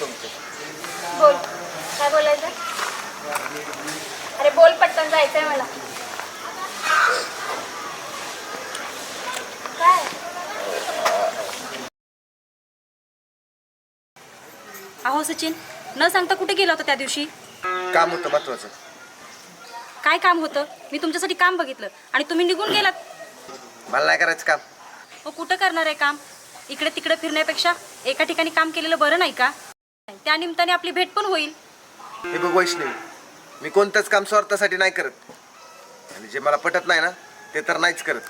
तुमचे. बोल. काय बोलायचं? अरे बोल पटकन जायचंय मला. काय? अहो सचिन न सांगता कुठे गेला होता त्या दिवशी? काम होतं महत्वाचं. काय काम होतं? मी तुमच्यासाठी काम बघितलं. आणि तुम्ही निघून गेलात. मला नाही करायचं काम. मग कुठं करणार आहे काम? इकडे तिकडे फिरण्यापेक्षा एका ठिकाणी काम केलेलं बरं नाही का? त्या निमित्ताने आपली भेट पण होईल. हे बघ वैष्णवी मी कोणतंच काम स्वार्थासाठी नाही करत. आणि जे मला पटत नाही ना ते तर नाहीच करत.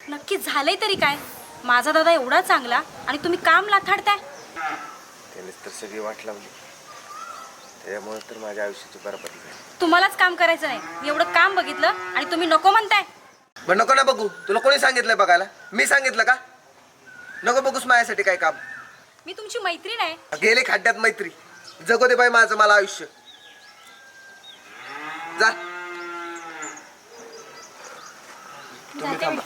नक्की झालंय तरी काय? माझा दादा एवढा चांगला आणि तुम्ही काम लाथाडताय. त्यानेच तर सगळी वाट लावली. त्यामुळे तर माझ्या आयुष्याची बरोबरी तुम्हालाच काम करायचं नाही. मी एवढं काम बघितलं आणि तुम्ही नको म्हणताय. पण नको ना बघू. तुला कोणी सांगितलंय बघायला? मी सांगितलं का? नको बघूस माझ्यासाठी काय काम. मी तुमची मैत्रीण आहे. गेले खड्ड्यात मैत्री. जगो दे बाई माझं मला आयुष्य. जा. तुम्ही जाते थांबा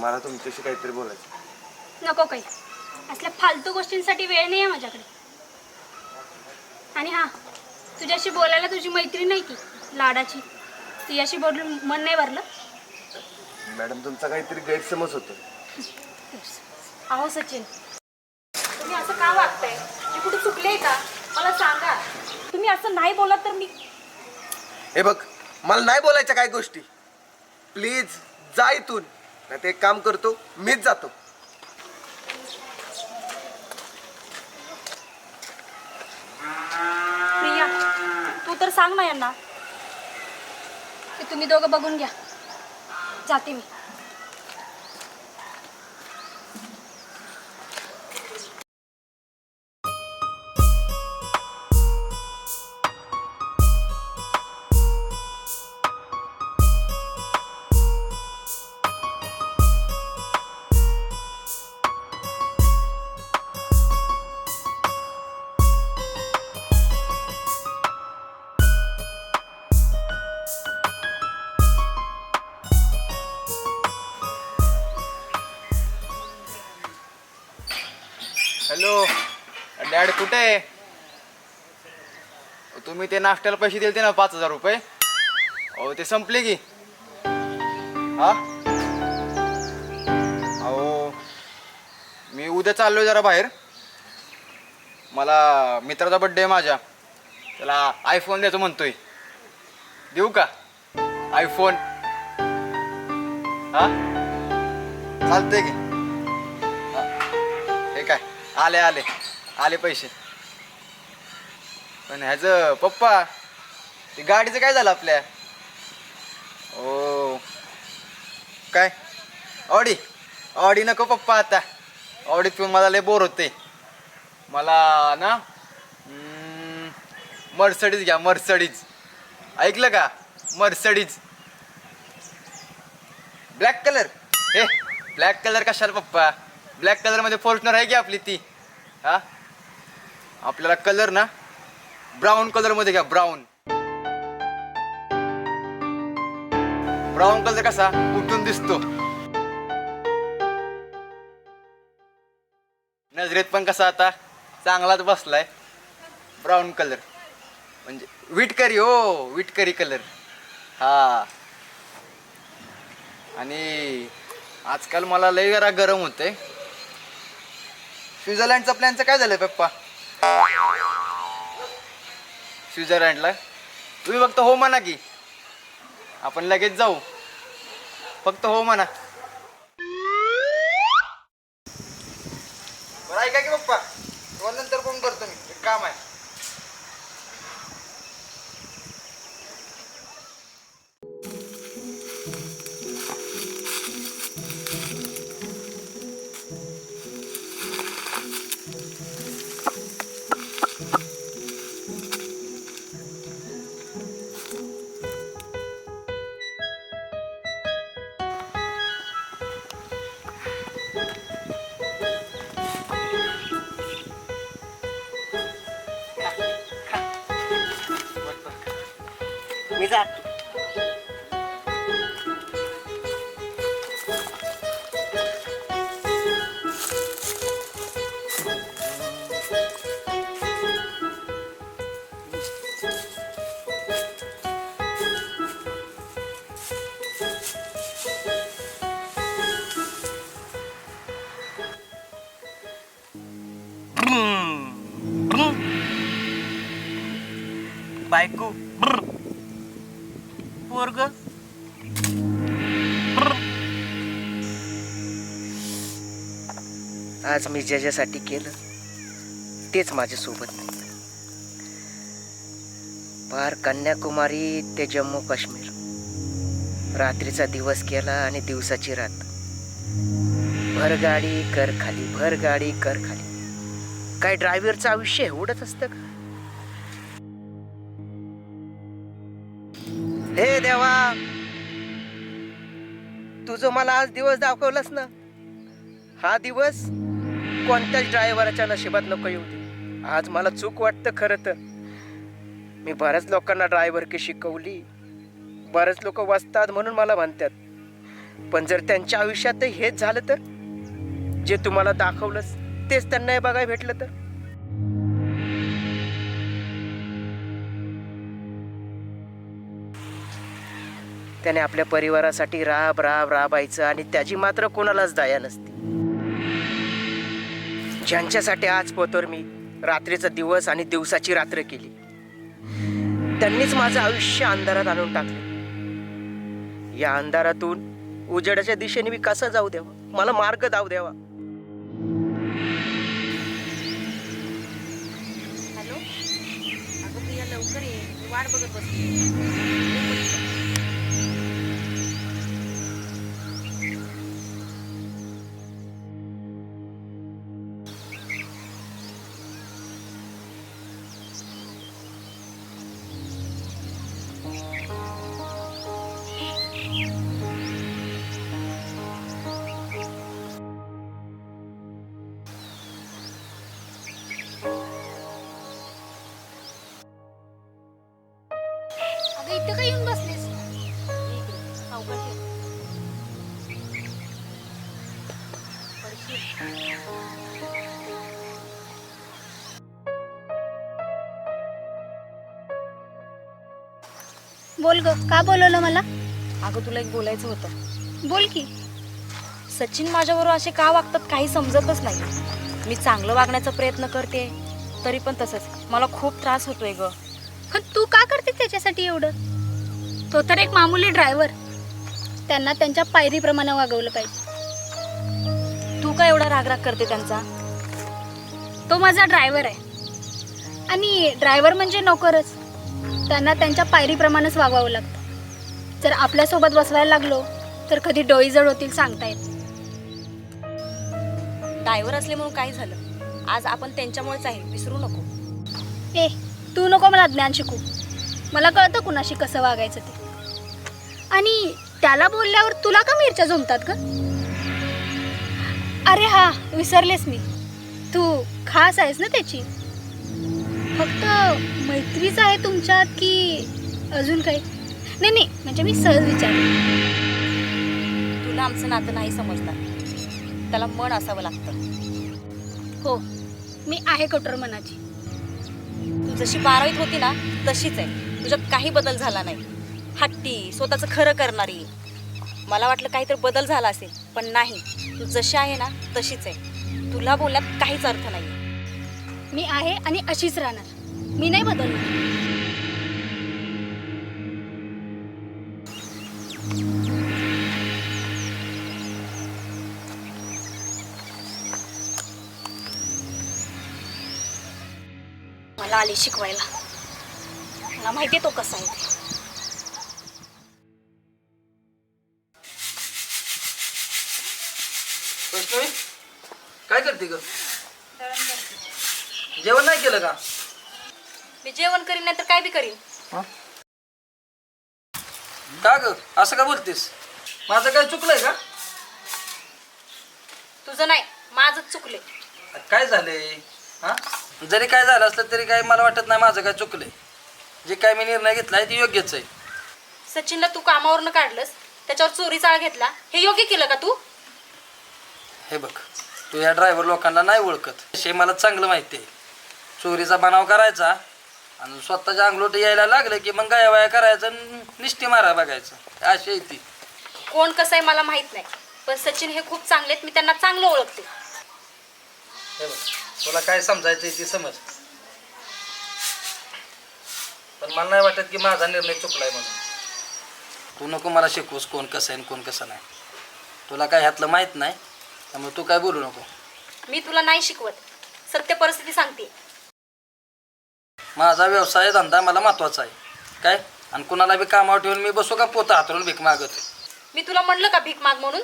मला तुमच्याशी काहीतरी बोलायचं नको काही. असल्या फालतू गोष्टींसाठी वेळ नाही आहे माझ्याकडे. आणि हां तुझ्याशी बोलायला तुझी मैत्रीण नाही की लाडाची. तुझ्याशी बोलून मन नाही भरलं? मॅडम तुमचा काहीतरी गैरसमज होतो अहो सचिन तुम्ही असं का वागताय? मी कुठे चुकले का? मला सांगा. तुम्ही असं नाही बोलत तर मी हे बघ मला नाही बोलायच्या काय गोष्टी. प्लीज जा इथून. नाही ते एक काम करतो मीच जातो. प्रिया तू तर सांग ना यांना. ते तुम्ही दोघं बघून घ्या. जाते मी. डॅड कुठे आहे? तुम्ही ते नाश्त्याला पैसे दिले ना पाच हजार रुपये. अहो ते संपले की. हा? अहो मी उद्या चाललोय जरा बाहेर. मला मित्राचा बड्डे आहे माझ्या. त्याला आयफोन द्यायचं म्हणतोय. देऊ का? आयफोन हा? चालतंय की. हे काय? आले आले. आले पैसे. पण ह्याचं पप्पा ते गाडीचं काय झालं आपल्या? ओ काय? ऑडी ऑडी नको पप्पा आता. ऑडीत पण मला लय बोर होते मला ना मर्सडीज घ्या मर्सडीज ऐकलं का? मर्सडीज ब्लॅक कलर हे ब्लॅक कलर कशाला पप्पा? ब्लॅक कलरमध्ये फॉर्च्युनर आहे की आपली ती. हा? आपल्याला कलर ना ब्राऊन कलरमध्ये घ्या ब्राऊन. ब्राऊन कलर कसा? उठून दिसतो. नजरेत पण कसा आता? चांगलाच बसलाय. Brown colour. म्हणजे विटकरी हो विटकरी कलर. हा. आणि आजकाल मला लय जरा गरम होते स्वित्झर्लंडचा प्लॅनचं काय झालं पप्पा? स्वित्झर्लंडला? तुम्ही फक्त हो म्हणा की. आपण लगेच जाऊ. फक्त हो म्हणा. बरं ऐका की पप्पा. तुम्हाला नंतर फोन करतो मी. एक काम आहे. मी जात आज मी ज्याच्यासाठी केलं तेच माझ्यासोबत नाही. पार कन्याकुमारी ते जम्मू काश्मीर. रात्रीचा दिवस केला आणि दिवसाची रात. भर गाडी कर खाली भर गाडी कर खाली. काय ड्रायव्हरचं आयुष्य एवढंच असतं का? हे देवा! तुझं मला आज दिवस दाखवलंस ना हा दिवस कोणत्याच ड्रायव्हरच्या नशिबात नको येऊ दे. आज मला चूक वाटतं खरं तर. मी बऱ्याच लोकांना ड्रायव्हर की शिकवली. बरेच लोक वाचतात म्हणून मला म्हणतात. पण जर त्यांच्या आयुष्यात हेच झालं तर? जे तुम्हाला दाखवलंस तेच त्यांना बघाय बघायला भेटलं तर? त्याने आपल्या परिवारासाठी राब राब राबायचं आणि त्याची मात्र कोणालाच दया नसते. ज्यांच्यासाठी आज पोतर मी रात्रीचा दिवस आणि दिवसाची रात्र केली. त्यांनीच माझं आयुष्य अंधारात आणून टाकले. या अंधारातून उजेडाच्या दिशेने मी कसा जाऊ द्यावा? मला मार्ग जाऊ द्यावा. हॅलो? अगं प्रिया लवकर ये. वाट बघत बसली. सावकाश. बोल ग का बोलवलं मला? अगं तुला एक बोलायचं होतं. बोल की. सचिन माझ्याबरोबर असे का वागतात काही समजतच नाही. मी चांगलं वागण्याचा प्रयत्न करते तरी पण तसंच. मला खूप त्रास होतोय ग. पण तू का करते त्याच्यासाठी एवढं? तो तर एक मामूली ड्रायव्हर त्यांना त्यांच्या पायरीप्रमाणे वागवलं पाहिजे. तू का एवढा रागराग करते त्यांचा? तो माझा ड्रायव्हर आहे. आणि ड्रायव्हर म्हणजे नोकरच. त्यांना त्यांच्या पायरीप्रमाणेच वागवावं लागतं. जर आपल्यासोबत बसवायला लागलो तर कधी डोई जड होतील सांगता येत ड्रायव्हर असले म्हणून काय झालं? आज आपण त्यांच्यामुळेच आहे विसरू नको. ए तू नको मला ज्ञान शिकू. मला कळतं कुणाशी कसं वागायचं ते. आणि त्याला बोलल्यावर तुला का मिरच्या जमतात ग? अरे हा विसरलेस मी. तू खास आहेस ना त्याची? फक्त मैत्रीच आहे तुमच्यात की अजून काही? नाही नाही म्हणजे मी सहज विचारले तुला आमचं नातं नाही समजणार. त्याला मन असावं लागतं. हो मी आहे कठोर मनाची. तू जशी बारावीत होती ना तशीच आहे. तुझ्यात काही बदल झाला नाही. हट्टी स्वतःचं खरं करणारी. मला वाटलं काहीतरी बदल झाला असेल पण नाही. तू जशी आहे ना तशीच आहे. तुला बोलण्यात काहीच अर्थ नाही मी आहे आणि अशीच राहणार. मी नाही बदलणार. मला आली शिकवायला. मला माहिती तो कसा आहे ते. वैष्णवी काय करते ग? जेवण नाही केलं का? मी जेवण करीन नाही तर काय बी करीन. का ग? असं का बोलतेस? माझं काय चुकलंय का? तुझं नाही माझंच चुकले काय झालंय? हा? जरी काय झालं असलं तरी काय मला वाटत नाही माझं काय चुकलंय. जे काय मी निर्णय घेतलाय ते योग्यच आहे. सचिनला तू कामावरनं काढलंस त्याच्यावर चोरीचा आळ घेतला हे योग्य केलं का तू? हे बघ तू या ड्रायव्हर लोकांना नाही ओळखत. हे मला चांगलं माहिती आहे. चोरीचा बनाव करायचा आणि स्वतःच्या अंगलोट यायला लागलं की मग गाया वाया करायचं आणि निष्ठी मारा बघायचं. अशी आहे ती. कोण कसं आहे मला माहीत नाही. पण सचिन हे खूप चांगले आहेत मी त्यांना चांगलं ओळखते. हे बघ तुला काय समजायचं ती समज. पण मला नाही वाटत की माझा निर्णय चुकलाय म्हणून. तू नको मला शिकवूस कोण कसं आहे आणि कोण कसं नाही. तुला काय ह्यातलं माहीत नाही? त्यामुळे तू काय बोलू नको. मी तुला नाही शिकवत. सत्य परिस्थिती सांगते. माझा व्यवसाय धंदा मला महत्त्वाचा आहे. काय? आणि कुणाला बी कामावर ठेवून मी बसू का पोतं हातरून भीक मागत? मी तुला म्हणलं का भीक माग म्हणून?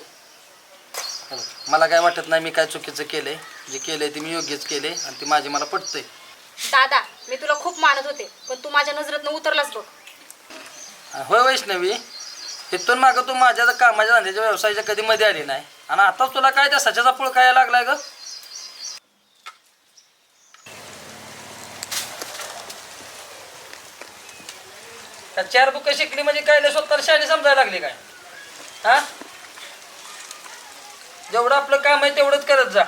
मला काय वाटत नाही मी काय चुकीचं केलंय. जे केलंय ते मी योग्यच केले आणि ते माझे मला पटतंय. दादा मी तुला खूप मानत होते पण तू माझ्या नजरेतनं उतरलाच बघ. होय वैष्णवी इथून मागं तू माझ्या कामाच्या धंद्याच्या व्यवसायाच्या कधी मध्ये आली नाही? आणि आता तुला काय त्या सच्याचा पुळ काय लागलाय ग? त्या चार बुक शिकली म्हणजे काय नाही स्वतःला शाळेने समजायला लागली काय? हा? जेवढं आपलं काम आहे तेवढंच करत जा.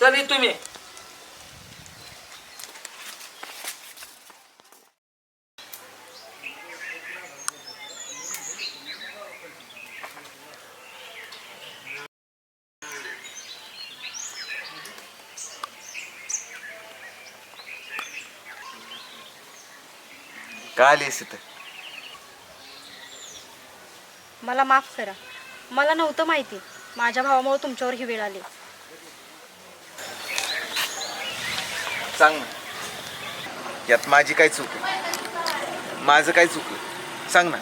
चल ये तुम्ही. का आलीस इथं. मला माफ करा. मला नव्हतं माहिती. माझ्या भावामुळे तुमच्यावर ही वेळ आली. सांग ना. यात माझी काय चूक आहे. माझं काय चुकलं सांग ना.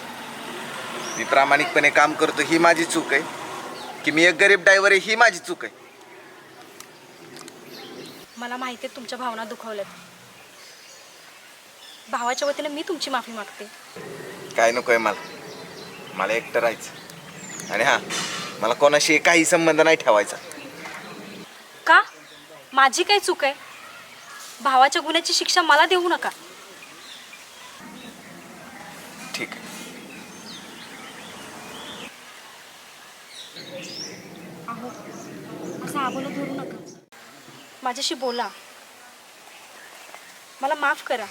मी प्रामाणिकपणे काम करतो ही माझी चूक आहे. की मी एक गरीब ड्रायव्हर आहे ही माझी चूक आहे. मला माहिती आहे तुमच्या भावना दुखावल्यात. भावाच्या वतीने मी तुमची माफी मागते. काय नको आहे मला. मला एकटं राहायचं. आणि हां मला कोणाशी काही संबंध नाही ठेवायचा. का? माझी काय चूक आहे? भावाच्या गुन्ह्याची शिक्षा मला देऊ नका. ठीक आहे. असं आबोलं धरू नका. माझ्याशी बोला. मला माफ करा.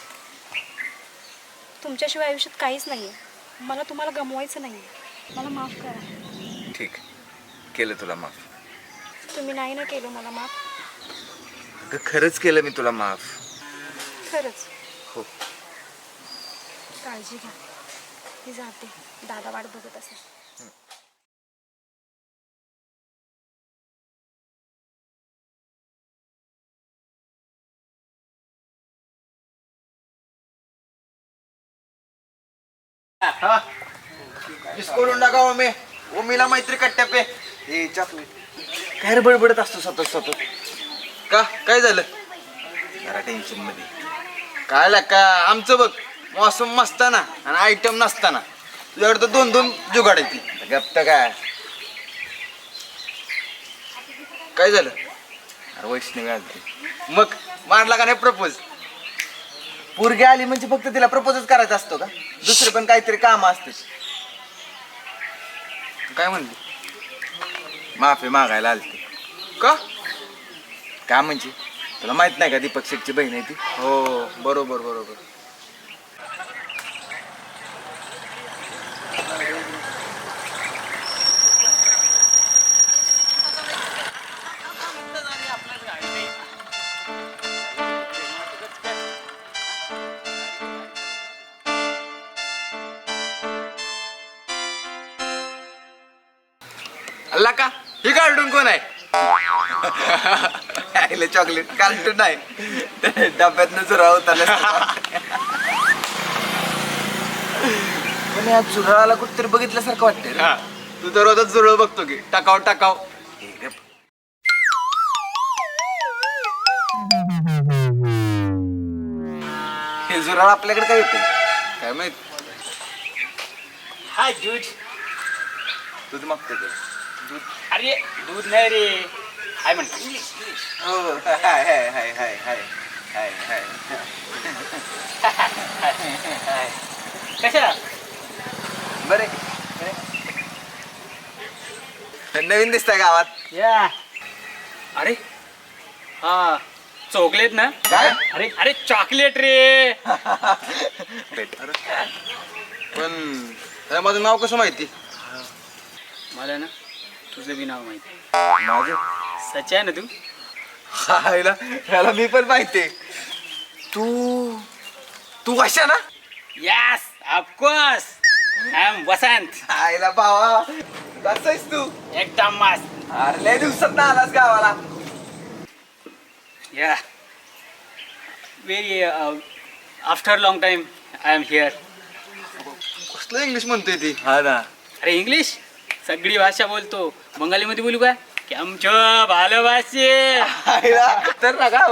तुमच्याशिवाय आयुष्यात काहीच नाही आहे मला तुम्हाला गमवायचं नाही मला माफ करा. ठीक. आहे केलं तुला माफ. तुम्ही नाही ना केलं मला माफ. अगं खरंच केलं मी तुला माफ. खरंच. हो. काळजी घ्या. मी जाते. दादा वाट बघत असेल. करून टाका हो मी. हो, ओमीला मैत्री कट्ट्यापे हे चॉकलेट काय रे बडबडत असतो सतत सतत? का? काय झालं? जरा टेन्शनमध्ये. काय का? आमचं बघ. मौसम मस्ताना आणि आयटम नसताना. तुझ्याकडे तर दोन दोन जुगाड आहे गप्त काय? काय झालं? अरे वैष्णवी आलती. मग मारला का नाही प्रपोज पोरगी आली म्हणजे फक्त तिला प्रपोजच करायचा असतो का? दुसरे पण काहीतरी काम असते. काय म्हणली? माफी मागायला आलती. का? का म्हणजे? तुला माहीत नाही का दीपक शेठची बहीण आहे ती? हो बरोबर बरोबर. अल्ला का? ही कार्टून कोण आहे? आईला चॉकलेट कार्टून नाही डब्यातनं चुरा होता पण या चुराला कुठतरी बघितल्यासारखं वाटतंय. हा, तू तर रोजच जुळव बघतो की. टाकाव टाकाव. हे जुराळ आपल्याकडे काय येते काय माहीत? हाय दूध दूध मागतो ते अरे दूध नाही रे. हाय म्हणतो इंग्लिश हो हाय हाय हाय हाय हाय हाय हाय. कशाला? बरे. नवीन दिसतंय गावात. या. अरे हा चॉकलेट ना? काय? अरे अरे चॉकलेट रे. पण माझं नाव कसं माहिती? मला ना तुझं बी नाव माहिती माझं? सच आहे ना तू? हायला ह्याला मी पण माहितीये तू तू वशा ना? Yes of course I am Vasant. आईला भावा कसं आहेस तू. एकदम मस्त. अरे लय दिवसात ना आलास गावाला. या. Very after long time I am here कसलं इंग्लिश म्हणतोय ती? हा ना. अरे इंग्लिश सगळी भाषा बोलतो. बंगालीमध्ये बोलू का? की आमच्या तर ना का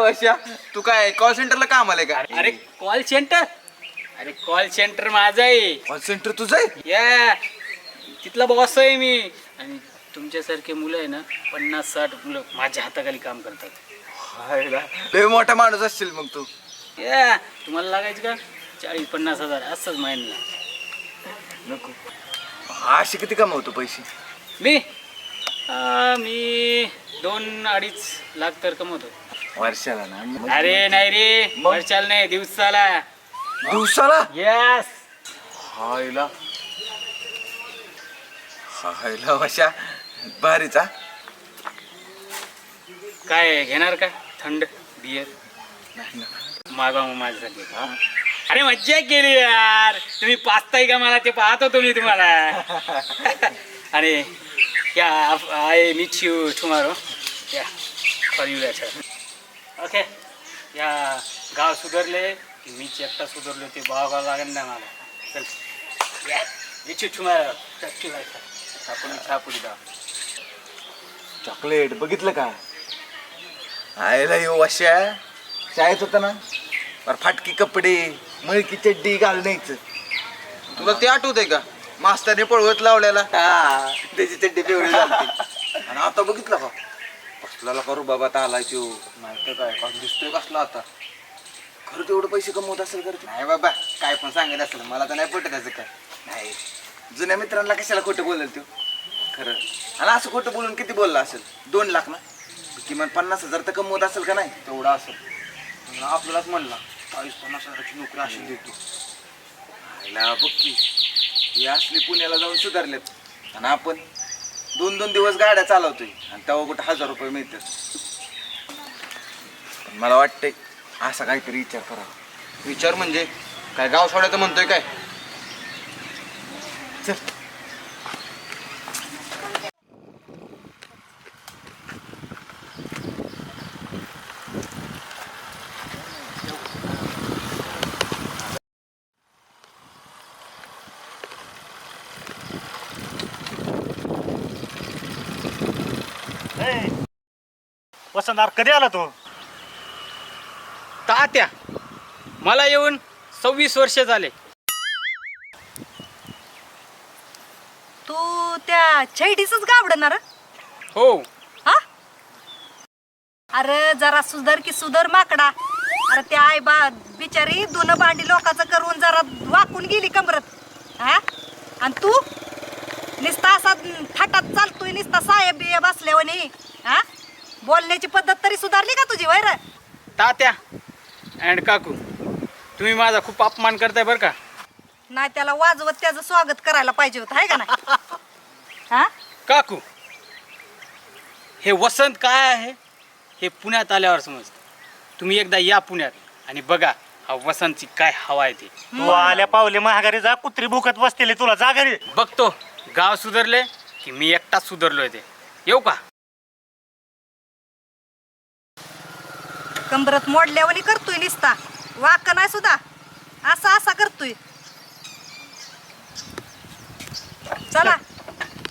तू काय कॉल सेंटरला काम आलंय का? अरे कॉल सेंटर अरे कॉल सेंटर माझं आहे कॉल सेंटर तुझं आहे या. तिथला बॉस आहे मी. आणि तुमच्यासारखे मुलं आहे ना पन्नास साठ मुलं माझ्या हाताखाली काम करतात. लय मोठा माणूस असशील मग तू. या. तुम्हाला लागायचं का? चाळीस पन्नास हजार असंच महिन्याला. नको. असे किती कमवतो पैसे? मी? मी दोन अडीच लाख तर कमवतो. वर्षाला ना? मग अरे नाही रे मग? वर्षाला नाही दिवसाला. दिवसाला? यस हायला. हायला वशा भारीचा काय घेणार का? थंड बियर? मागवा मग माझ्यासाठी. अरे मज्जा केली यार. तुम्ही पाचताय का मला? ते पाहत होतो मी तुम्हाला. अरे या आय मीट यू टुमारो या फॉर यू लॅटर ओके या गाव सुधारले की मीच एकटा सुधारलो ते गाव लागेल ना मला. चल. या मीट यू टुमारो सापुडी सापुडी गाव चॉकलेट बघितलं का? आयला यो वशा शाळेत होता ना? बरं फाटकी कपडे. मळकी चड्डी घालून यायचं. तुला ते आठवतंय का? मास्तरने पळवत लावल्याला हा त्याची चड्डी पिवळी झालती. आणि आता बघितलं का? कसला करू बाबा आता आलाय तो नाही तर काय कसं दिसतोय कसला आता. खरं तेवढं पैसे कमवत असेल कर नाही बाबा काय पण सांगत असेल. मला तर नाही पटत त्याचं काय. नाही. जुन्या मित्रांना कशाला खोटं बोलेल तो खरं. आणि असं खोटं बोलून किती बोलला असेल? दोन लाख ना? किमान पन्नास हजार तर कमवत असेल का नाही? तेवढा असेल. आपल्यालाच म्हणला. काही पन्नास नोकरी अशी देतो. आईला बघ की हे असले पुण्याला जाऊन सुधारलेत. आणि आपण दोन दोन दिवस गाड्या चालवतोय आणि तेव्हा कुठं हजार रुपये मिळतात. पण मला वाटतंय असा काहीतरी विचार करावा. विचार म्हणजे काय गाव सोडायचं म्हणतोय काय? चल. वसंत कधी आला तू? तात्या मला येऊन सव्वीस वर्ष झाले. तू त्या छैडीच गावडणार हो? हा. अरे जरा सुधर की सुधर माकडा. अरे त्या आई बा बिचारी दोन भांडी लोकांचं करून जरा वाकून गेली कमरत हा? आणि तू? निस्ता असा थाटात चालतोय निस्ता साहेब बिये बसल्यावानी हा? बोलण्याची पद्धत तरी सुधारली का तुझी वैर? तात्या अँड काकू तुम्ही माझा खूप अपमान करताय बरं का? नाही त्याला वाजवत त्याचं स्वागत करायला पाहिजे होतं आहे का नाही? हा? काकू हे वसंत काय आहे? हे पुण्यात आल्यावर समजतं. तुम्ही एकदा या पुण्यात आणि बघा हा वसंतची काय हवा आहे ती. तू आल्या पावले महागारी जा कुत्री भुकत बसतेली तुला जा घरी. बघतो गाव सुधारले की मी एकटाच सुधारलोय ते. येऊ का? कंबरत मोडल्यावानी करतोय निसता. वाक नाही सुद्धा. असा असा करतोय. चला.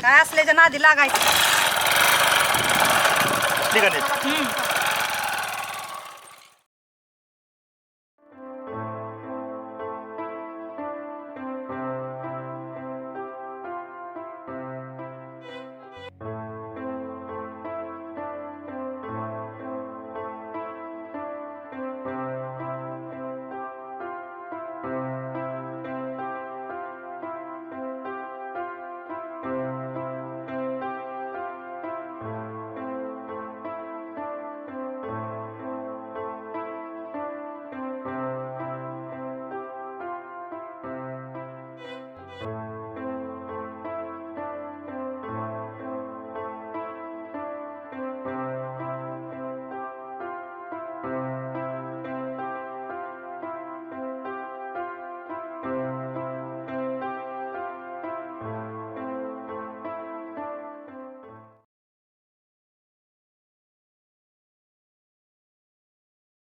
काय असल्याच्या नादी लागायचं. नीट. हम्म.